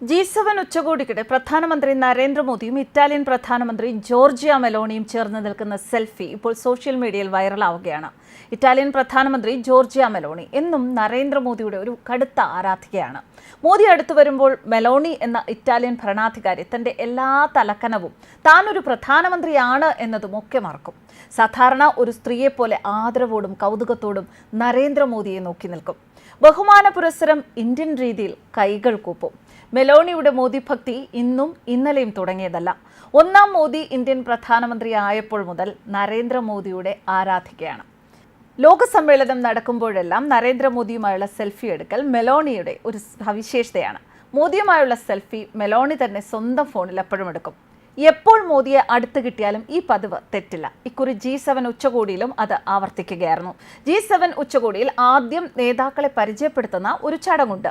G seven ഉച്ചകോടിക്കിടെ പ്രധാനമന്ത്രി നരേന്ദ്രമോദിയും Italian പ്രധാനമന്ത്രി ജോർജിയ മെലോണിയും ചേർന്ന് നിൽക്കുന്ന സെൽഫി ഇപ്പോൾ സോഷ്യൽ മീഡിയയിൽ വൈറലാവുകയാണ്. ഇറ്റാലിയൻ പ്രധാനമന്ത്രി ജോർജിയ മെലോണി എന്നും നരേന്ദ്രമോദിയുടെ ഒരു കടുത്ത ആരാധികയാണ്. മോദി അടുത്തു വരുമ്പോൾ മെലോണി എന്ന ഇറ്റാലിയൻ ഭരണാധികാരി തന്റെ എല്ലാ തലക്കനവും താൻ ഒരു പ്രധാനമന്ത്രിയാണ് എന്നതും ഒക്കെ മറക്കും. സാധാരണ ഒരു സ്ത്രീയെപ്പോലെ ആദരവോടും കൗതുകത്തോടും നരേന്ദ്രമോദിയെ നോക്കി നിൽക്കും. ബഹുമാന പുരസ്സരം ഇന്ത്യൻ രീതിയിൽ കൈകൾ കൂപ്പും. മെലോണിയുടെ മോദി ഭക്തി ഇന്നും ഇന്നലെയും തുടങ്ങിയതല്ല. ഒന്നാം മോദി ഇന്ത്യൻ പ്രധാനമന്ത്രി ആയപ്പോൾ മുതൽ നരേന്ദ്രമോദിയുടെ ആരാധികയാണ്. ലോകസമ്മേളനം നടക്കുമ്പോഴെല്ലാം നരേന്ദ്രമോദിയുമായുള്ള സെൽഫി എടുക്കൽ മെലോണിയുടെ ഒരു സവിശേഷതയാണ്. മോദിയുമായുള്ള സെൽഫി മെലോണി തന്നെ സ്വന്തം ഫോണിൽ എപ്പോഴും എടുക്കും. എപ്പോൾ മോദിയെ അടുത്ത് കിട്ടിയാലും ഈ പതിവ് തെറ്റില്ല. ഇക്കുറി ജി സെവൻ ഉച്ചകോടിയിലും അത് ആവർത്തിക്കുകയായിരുന്നു. ജി സെവൻ ഉച്ചകോടിയിൽ ആദ്യം നേതാക്കളെ പരിചയപ്പെടുത്തുന്ന ഒരു ചടങ്ങുണ്ട്.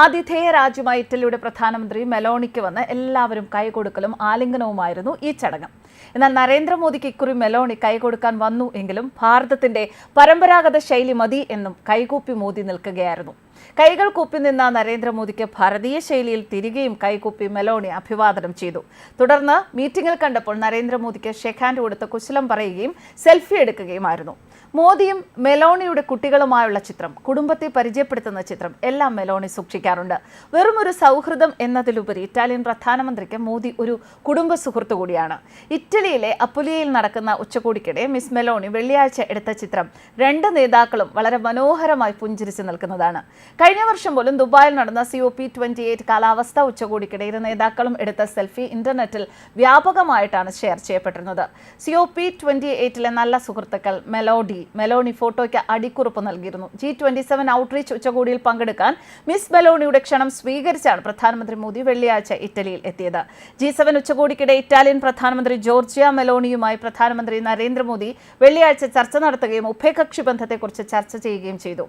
ആതിഥേയ രാജ്യമായ ഇറ്റലിയുടെ പ്രധാനമന്ത്രി മെലോണിക്ക് വന്ന് എല്ലാവരും കൈകൊടുക്കലും ആലിംഗനവുമായിരുന്നു ഈ ചടങ്ങ്. എന്നാൽ നരേന്ദ്രമോദിക്ക് ഇക്കുറി മെലോണി കൈകൊടുക്കാൻ വന്നു എങ്കിലും ഭാരതത്തിന്റെ പരമ്പരാഗത ശൈലി മതി എന്നും കൈകൂപ്പി മോദി നിൽക്കുകയായിരുന്നു. കൈകൾ കൂപ്പി നിന്ന നരേന്ദ്രമോദിക്ക് ഭാരതീയ ശൈലിയിൽ തിരികെയും കൈകൂപ്പി മെലോണി അഭിവാദനം ചെയ്തു. തുടർന്ന് മീറ്റിംഗിൽ കണ്ടപ്പോൾ നരേന്ദ്രമോദിക്ക് ഷെഖാൻഡ് ഹാൻഡ് കൊടുത്ത് കുശലം പറയുകയും സെൽഫി എടുക്കുകയുമായിരുന്നു. മോദിയും മെലോണിയുടെ കുട്ടികളുമായുള്ള ചിത്രം കുടുംബത്തെ പരിചയപ്പെടുത്തുന്ന ചിത്രം എല്ലാം മെലോണി സൂക്ഷിക്കാറുണ്ട്. വെറും ഒരു സൗഹൃദം എന്നതിലുപരി ഇറ്റാലിയൻ പ്രധാനമന്ത്രിക്ക് മോദി ഒരു കുടുംബ സുഹൃത്തു കൂടിയാണ്. ഇറ്റലിയിലെ അപ്പുലിയയിൽ നടക്കുന്ന ഉച്ചകോടിക്കിടെ മിസ് മെലോണി വെള്ളിയാഴ്ച എടുത്ത ചിത്രം രണ്ട് നേതാക്കളും വളരെ മനോഹരമായി പുഞ്ചിരിച്ച് നിൽക്കുന്നതാണ്. കഴിഞ്ഞ വർഷം പോലും ദുബായിൽ നടന്ന C O P twenty eight കാലാവസ്ഥ ഉച്ചകോടിക്കിടെ ഇരു നേതാക്കളും എടുത്ത സെൽഫി ഇന്റർനെറ്റിൽ വ്യാപകമായിട്ടാണ് ഷെയർ ചെയ്യപ്പെട്ടിരുന്നത്. സി ഒ പി ട്വന്റി എയ്റ്റിലെ നല്ല സുഹൃത്തുക്കൾ മെലോഡി മെലോണി ഫോട്ടോയ്ക്ക് അടിക്കുറിപ്പ് നൽകിയിരുന്നു. ജി ട്വന്റി സെവൻ ഔട്ട്റീച്ച് ഉച്ചകോടിയിൽ പങ്കെടുക്കാൻ മിസ് മെലോണിയുടെ ക്ഷണം സ്വീകരിച്ചാണ് പ്രധാനമന്ത്രി മോദി വെള്ളിയാഴ്ച ഇറ്റലിയിൽ എത്തിയത്. ജി സെവൻ ഉച്ചകോടിക്കിടെ ഇറ്റാലിയൻ പ്രധാനമന്ത്രി ജോർജിയ മെലോണിയുമായി പ്രധാനമന്ത്രി നരേന്ദ്രമോദി വെള്ളിയാഴ്ച ചർച്ച നടത്തുകയും ഉഭയകക്ഷി ബന്ധത്തെക്കുറിച്ച് ചർച്ച ചെയ്യുകയും ചെയ്തു.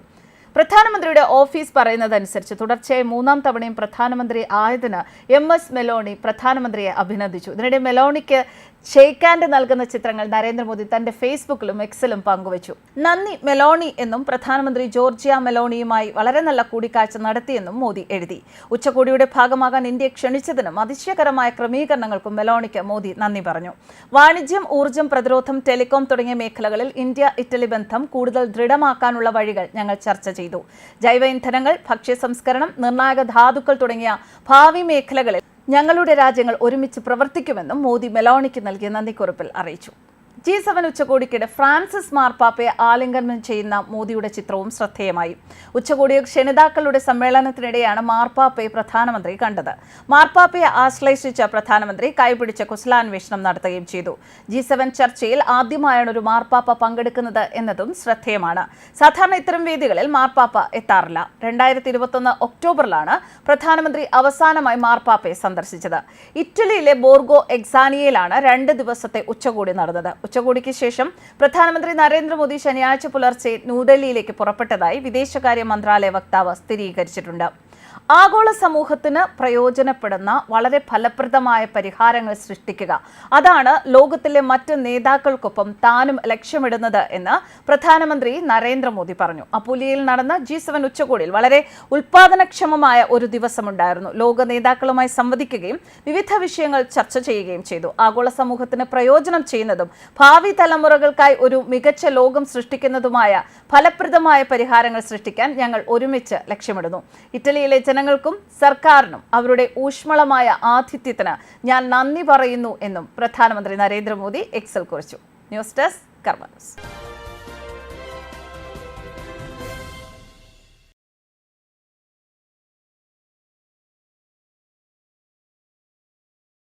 പ്രധാനമന്ത്രിയുടെ ഓഫീസ് പറയുന്നതനുസരിച്ച് തുടർച്ചയായി മൂന്നാം തവണയും പ്രധാനമന്ത്രി ആയതിന് എം എസ് മെലോണി പ്രധാനമന്ത്രിയെ അഭിനന്ദിച്ചു. ഇതിനിടെ മെലോണിക്ക് ഷെയ്ക്ക് നൽകുന്ന ചിത്രങ്ങൾ നരേന്ദ്രമോദി തന്റെ ഫേസ്ബുക്കിലും എക്സിലും പങ്കുവച്ചു. നന്ദി മെലോണി എന്നും പ്രധാനമന്ത്രി ജോർജിയ മെലോണിയുമായി വളരെ നല്ല കൂടിക്കാഴ്ച നടത്തിയെന്നും മോദി എഴുതി. ഉച്ചകോടിയുടെ ഭാഗമാകാൻ ഇന്ത്യ ക്ഷണിച്ചതിനും അതിശയകരമായ ക്രമീകരണങ്ങൾക്കും മെലോണിക്ക് മോദി നന്ദി പറഞ്ഞു. വാണിജ്യം ഊർജം പ്രതിരോധം ടെലികോം തുടങ്ങിയ മേഖലകളിൽ ഇന്ത്യ ഇറ്റലി ബന്ധം കൂടുതൽ ദൃഢമാക്കാനുള്ള വഴികൾ ഞങ്ങൾ ചർച്ച ചെയ്തു. ജൈവ ഇന്ധനങ്ങൾ ഭക്ഷ്യ സംസ്കരണം നിർണായക ധാതുക്കൾ തുടങ്ങിയ ഭാവി മേഖലകളിൽ ഞങ്ങളുടെ രാജ്യങ്ങൾ ഒരുമിച്ച് പ്രവർത്തിക്കുമെന്നും മോദി മെലോണിക്ക് നൽകിയ നന്ദിക്കുറിപ്പിൽ അറിയിച്ചു ജി സെവൻ ഉച്ചകോടിക്കിടെ ഫ്രാൻസിസ് മാർപ്പാപ്പയെ ആലിംഗനം ചെയ്യുന്ന മോദിയുടെ ചിത്രവും ശ്രദ്ധേയമായി. ഉച്ചകോടിയിൽ ക്ഷണിതാക്കളുടെ സമ്മേളനത്തിനിടെയാണ് മാർപ്പാപ്പയെ പ്രധാനമന്ത്രി കണ്ടത്. മാർപ്പാപ്പയെ ആശ്ലേഷിച്ച പ്രധാനമന്ത്രി കൈപിടിച്ച കുശലാന്വേഷണം നടത്തുകയും ചെയ്തു. ജി സെവൻ ചർച്ചയിൽ ആദ്യമായാണ് ഒരു മാർപ്പാപ്പ പങ്കെടുക്കുന്നത് എന്നതും ശ്രദ്ധേയമാണ്. സാധാരണ ഇത്തരം വേദികളിൽ മാർപ്പാപ്പ എത്താറില്ല. രണ്ടായിരത്തി ഇരുപത്തൊന്ന് ഒക്ടോബറിലാണ് പ്രധാനമന്ത്രി അവസാനമായി മാർപ്പാപ്പയെ സന്ദർശിച്ചത്. ഇറ്റലിയിലെ ബോർഗോ എക്സാനിയയിലാണ് രണ്ട് ദിവസത്തെ ഉച്ചകോടി നടന്നത്. ഉച്ചകോടിക്ക് ശേഷം പ്രധാനമന്ത്രി നരേന്ദ്രമോദി ശനിയാഴ്ച പുലർച്ചെ ന്യൂഡൽഹിയിലേക്ക് പുറപ്പെട്ടതായി വിദേശകാര്യ മന്ത്രാലയ വക്താവ് സ്ഥിരീകരിച്ചിട്ടുണ്ട്. ആഗോള സമൂഹത്തിന് പ്രയോജനപ്പെടുന്ന വളരെ ഫലപ്രദമായ പരിഹാരങ്ങൾ സൃഷ്ടിക്കുക. അതാണ് ലോകത്തിലെ മറ്റ് നേതാക്കൾക്കൊപ്പം താനും ലക്ഷ്യമിടുന്നത് എന്ന് പ്രധാനമന്ത്രി നരേന്ദ്രമോദി പറഞ്ഞു. അപ്പുലിയിൽ നടന്ന ജി സെവൻ ഉച്ചകോടിയിൽ വളരെ ഉൽപാദനക്ഷമമായ ഒരു ദിവസമുണ്ടായിരുന്നു. ലോക നേതാക്കളുമായി സംവദിക്കുകയും വിവിധ വിഷയങ്ങൾ ചർച്ച ചെയ്യുകയും ചെയ്തു. ആഗോള സമൂഹത്തിന് പ്രയോജനം ചെയ്യുന്നതും ഭാവി തലമുറകൾക്കായി ഒരു മികച്ച ലോകം സൃഷ്ടിക്കുന്നതുമായ ഫലപ്രദമായ പരിഹാരങ്ങൾ സൃഷ്ടിക്കാൻ ഞങ്ങൾ ഒരുമിച്ച് ലക്ഷ്യമിടുന്നു. ഇറ്റലിയിലെ ജനങ്ങൾക്കും സർക്കാരിനും അവരുടെ ഊഷ്മളമായ ആതിഥ്യത്തിന് ഞാൻ നന്ദി പറയുന്നു എന്നും പ്രധാനമന്ത്രി നരേന്ദ്രമോദി എക്സൽ കുറിച്ചു. ന്യൂസ് ഡെസ്ക് കർമ്മ